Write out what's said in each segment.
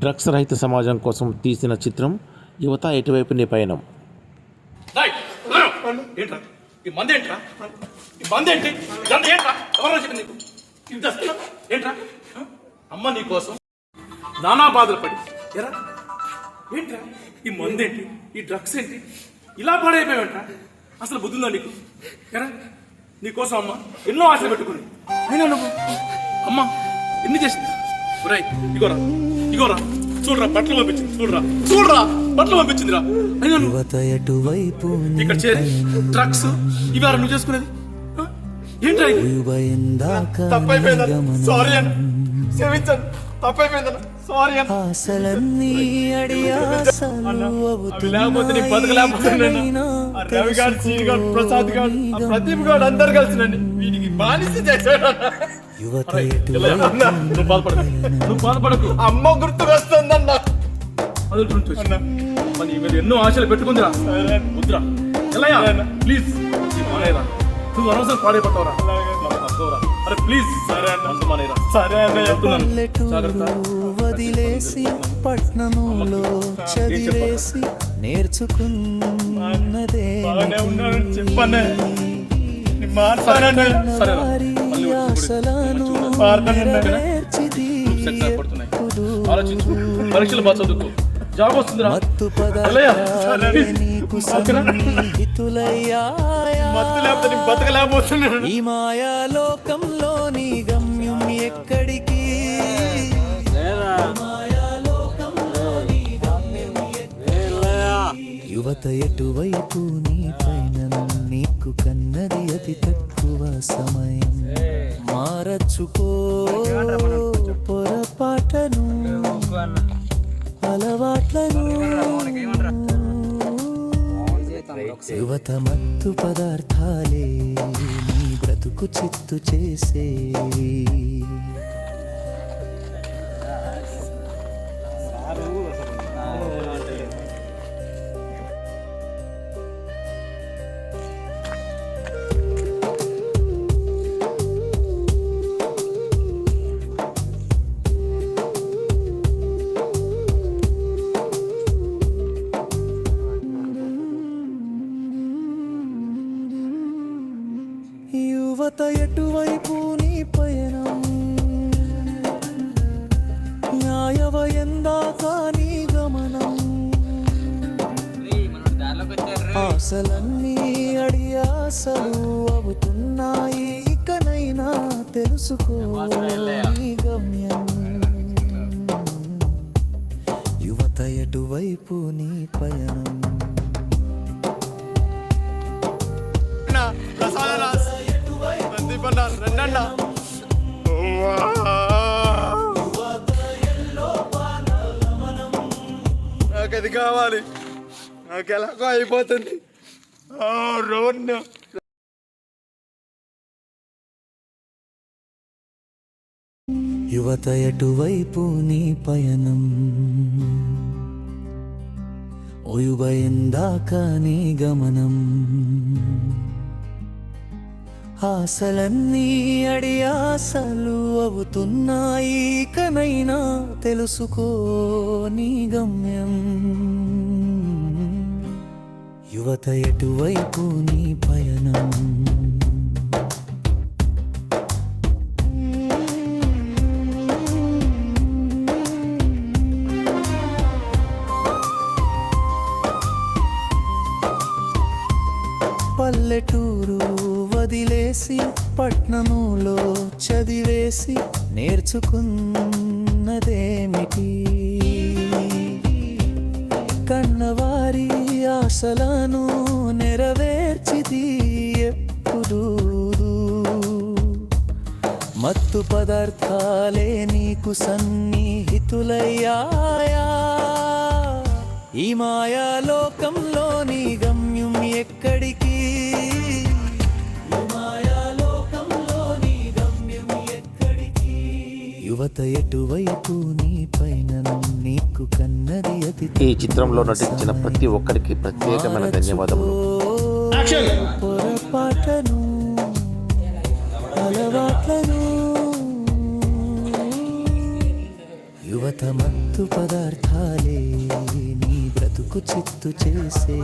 Drugs రహిత సమాజం కోసం తీసిన చిత్రం యువత ఎటువైపు నీ పయనం ఈ ఈ నీకు? అమ్మ నీ కోసం నానా బాధలు పడి ఎరా? ఏంట్రా? ఈ మందేంటి ఏంటి? ఈ డ్రగ్స్ ఏంటి? ఇలా పాడైపోయావంట్రా? అసలు బుద్ధిందా నీకు? ఎరా? నీకోసం అమ్మ ఎన్నో ఆశలు పెట్టుకుని అయినా నువ్వు? అమ్మ ఎన్ని చేసింది? ఒరేయ్ ఇగోరా ఇగోరా. చూడరా బట్టలు పంపించింది. చూడరా చూడరా బట్టలు పంపించిందిరా. అయినా నువ్వు ఎటువైపు ఇక్కడ చేరి డ్రగ్స్ ఇవాళ నువ్వు చేసుకునేది? ఏంట్రా ఇది? భయందాక తప్పైపోయిందన్న. సారీ అన్న. క్షమించండి. తప్పైపోయిందన్న. సారీ అన్న. ఆశలన్నీ అడియాసలు అవి లేకపోతే నీ బతకలేకపోతున్నాను రవి గారు సీని గారు ప్రసాద్ గారు ప్రదీప్ గారు అందరు కలిసి నన్ను వీడికి బానిస చేశాడు. యువత అన్న, నువ్వు బాధపడకు. నువ్వు బాధపడకు. అమ్మ గుర్తుకు వస్తుందన్న. వదులుకుంటూ అన్న మన మీద ఎన్నో ఆశలు పెట్టుకుందిరా. వద్దురా. ఎల్లయ్యా ప్లీజ్. మానేరా. నువ్వు అనవసరం పాడైపోతావురా. అరే ప్లీజ్. సరే అన్న. మానేరా. సరే పల్లెటూరు వదిలేసి పట్నములో చదివేసి నేర్చుకున్నదే చెప్పనే. సరే ఆలోచించు. పరీక్షలు బాగా చదువుకో. జాబ్ వస్తుందిరా. మత్తు లేకపోతే బతకలేకపోతున్నాను. ఈ మాయా యువత ఎటువైపు నీ పైన నీకు కన్నది అతి తక్కువ సమయం. మారచ్చుకో పొరపాటను అలవాట్లను. యువత మత్తు పదార్థాలే నీ బ్రతుకు చిత్తు చేసే. యువత ఎటువైపు నీ పయనం? న్యాయవయందాక నీ గమనం? ఆశలన్నీ అడియాసలు అవుతున్నాయి ఇకనైనా తెలుసుకో నీ గమ్యం. యువత ఎటువైపు నీ పయనం? అన్న రండన్న. నాకు అది కావాలి. నాకు ఎలాగో అయిపోతుంది. యువత ఎటువైపు నీ పయనం? ఒయుబయందాక నీ గమనం? ఆశలన్నీ అడియాసలు అవుతున్నాయి కనైనా తెలుసుకో నీ గమ్యం. యువత ఎటువైపు నీ పయనం? చేసి నేర్చుకున్నదేమిటి? కన్నవారి ఆశలను నెరవేర్చిది ఎప్పుడు. మత్తు పదార్థాలే నీకు సన్నిహితులయ్యాయా? ఈ మాయాలోకంలో నీ గమ్యం ఎక్కడికి యువత ఎటువైపు నీ పైన నీకు కన్నది అతి ఈ చిత్రంలో నటించిన ప్రతి ఒక్కరికి ప్రత్యేకమైన ధన్యవాదములు. పొరపాటను అలవాట్లను. యువత మత్తు పదార్థాలే నీ బ్రతుకు చిత్తు చేసే.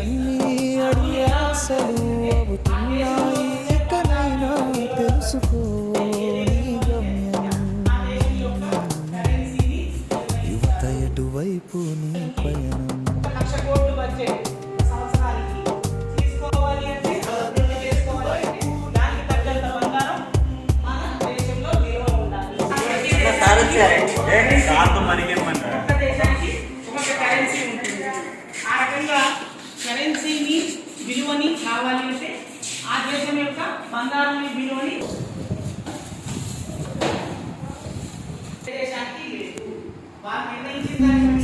ఆశలన్నీ అడి ఆశలు అవుతున్నాయి. తెలుసుకో యువత ఎటువైపు నీ పయనం విలువని కావాలి అంటే ఆ దేశం యొక్క బంగారం విలువని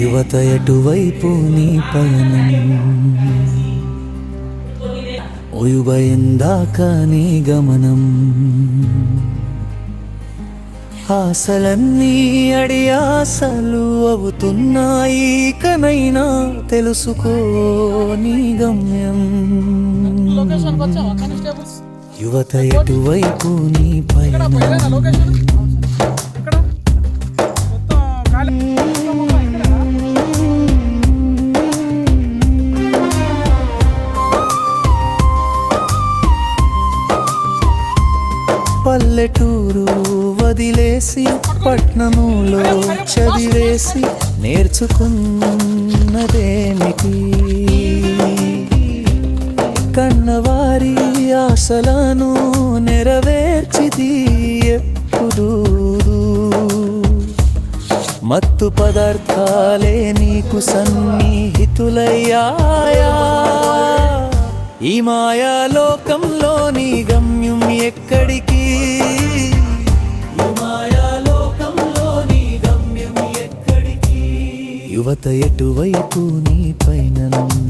యువత ఎటువైపు నీ పయనం? ఒయుబయందాక నీ గమనం? ఆశలన్నీ అడి ఆశలు అవుతున్నాయి కనైనా తెలుసుకో నీ గమ్యం. యువత ఎటువైపు నీ పైన? పల్లెటూరు చేసి పట్నములో చదివేసి నేర్చుకున్నదేమిటి? కన్నవారి ఆశలను నెరవేర్చిది ఎప్పుడు. మత్తు పదార్థాలే నీకు సన్నిహితులయ్యాయా? ఈ మాయా యువత ఎటువైపు? నీ పైన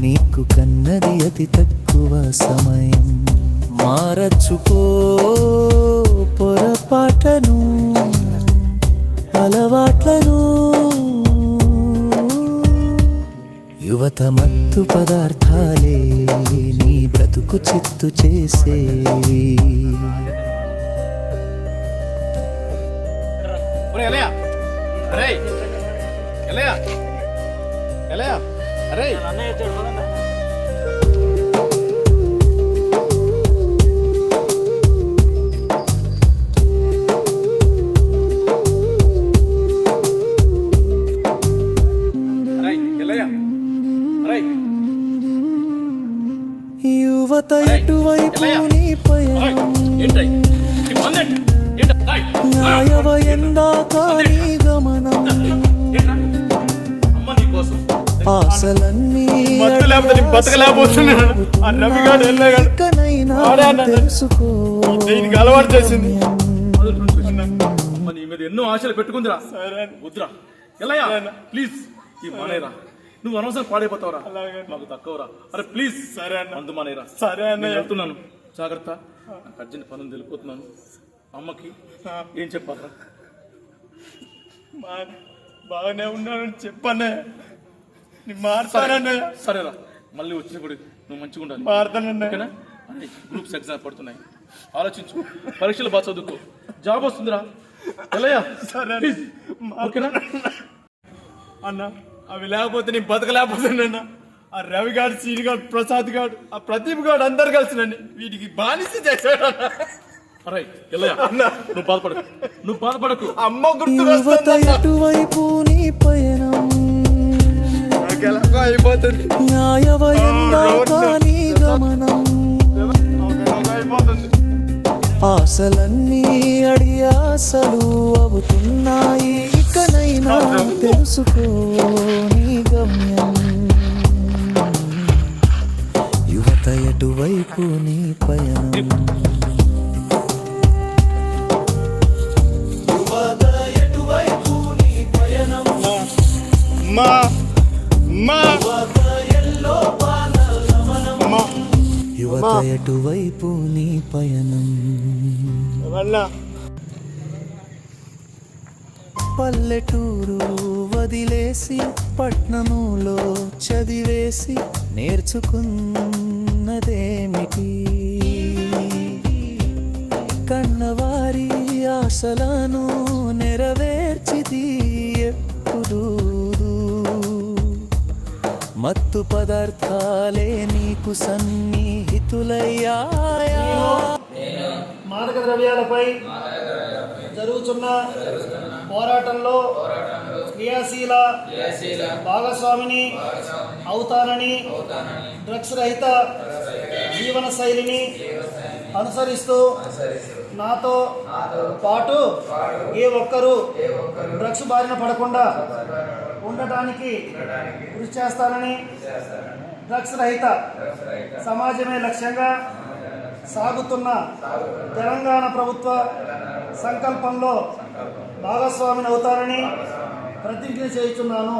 నీకు కన్నది అతి తక్కువ సమయం. మారచ్చుకో పొరపాటను అలవాట్లను. యువత మత్తు పదార్థాలే నీ బ్రతుకు చిత్తు చేసే. ఒరే ఎలయా అరే ఎలయా ఎలయా అరే. అన్నయ్య వచ్చాడు పోదాం. అరే ఎలయా? అరే. యువత ఎటువైపు. నీ పయనం? రేయ్, న్యాయవయందా కానీ గమనం? అమ్మ నీ కోసం. ఆశలన్నీ. తెలుసుకో. దీనికి అలవాటు చేసింది. ఎన్నో ఆశలు పెట్టుకుందిరా. సరే. వద్దురా. ఎలయా ప్లీజ్. ఈ మానేరా. నువ్వు అనవసరం పాడైపోతావురా. మాకు తక్కువరా. అరే ప్లీజ్. సరే అన్న. మందు మానేరా. సరే అన్నయ్య. నేను వెళ్తున్నాను. జాగ్రత్త. నాకు అర్జెంట్ పనులు వెళ్ళిపోతున్నాను. అమ్మకి ఏం చెప్పాలరా? మా- బాగానే ఉన్నానని నేను మారుతానన్నయ్య సరేరా. మళ్ళీ వచ్చినప్పుడు నువ్వు మంచిగా ఉండాలి. మారుతానన్నయ్య గ్రూప్స్ ఎగ్జామ్ పడుతున్నాయి. ఆలోచించు. పరీక్షలు బాగా చదువుకో. జాబ్ వస్తుందిరా. ఎలయ్యా సరే ఓకేనా? అన్న అవి లేకపోతే నేను బతకలేకపోతున్నా ఆ రవి గారు సీని గారు ప్రసాద్ గారు ఆ ప్రదీప్ గారు అందరు కలిసి నన్ను వీటికి బానిస చేశాడు అన్న. అరే ఎల్లయ్యా. నువ్వు బాధపడకు. నువ్వు బాధపడకు. అమ్మ గుర్తు. ఎటువైపు నీ పయనం? అయిపోతుంది. గమనం. ఆశలన్నీ అడి ఆశలు అవుతున్నాయి. ఇకనైనా తెలుసుకో నీ గమ్యం. ఎటువైపు నీ పయనం? మా మా యువత ఎటువైపు నీ పయనం? పల్లెటూరు వదిలేసి పట్నములో చదివేసి నేర్చుకున్నదేమిటి? కన్నవారి ఆశలను నెరవేర్చిది ఎప్పుడు మత్తు పదార్థాలే నీకు సన్నిహితులయ్యా మాదక ద్రవ్యాలపై జరుగుతున్న పోరాటంలో క్రియాశీల భాగస్వామిని అవుతానని డ్రగ్స్ రహిత జీవన శైలిని అనుసరిస్తూ నాతో పాటు ఏ ఒక్కరూ డ్రగ్స్ బారిన పడకుండా ఉండటానికి కృషి చేస్తానని డ్రగ్స్ రహిత సమాజమే లక్ష్యంగా సాగుతున్న తెలంగాణ ప్రభుత్వ సంకల్పంలో భాగస్వామిని అవుతానని ప్రతిజ్ఞ చేయుచున్నాను.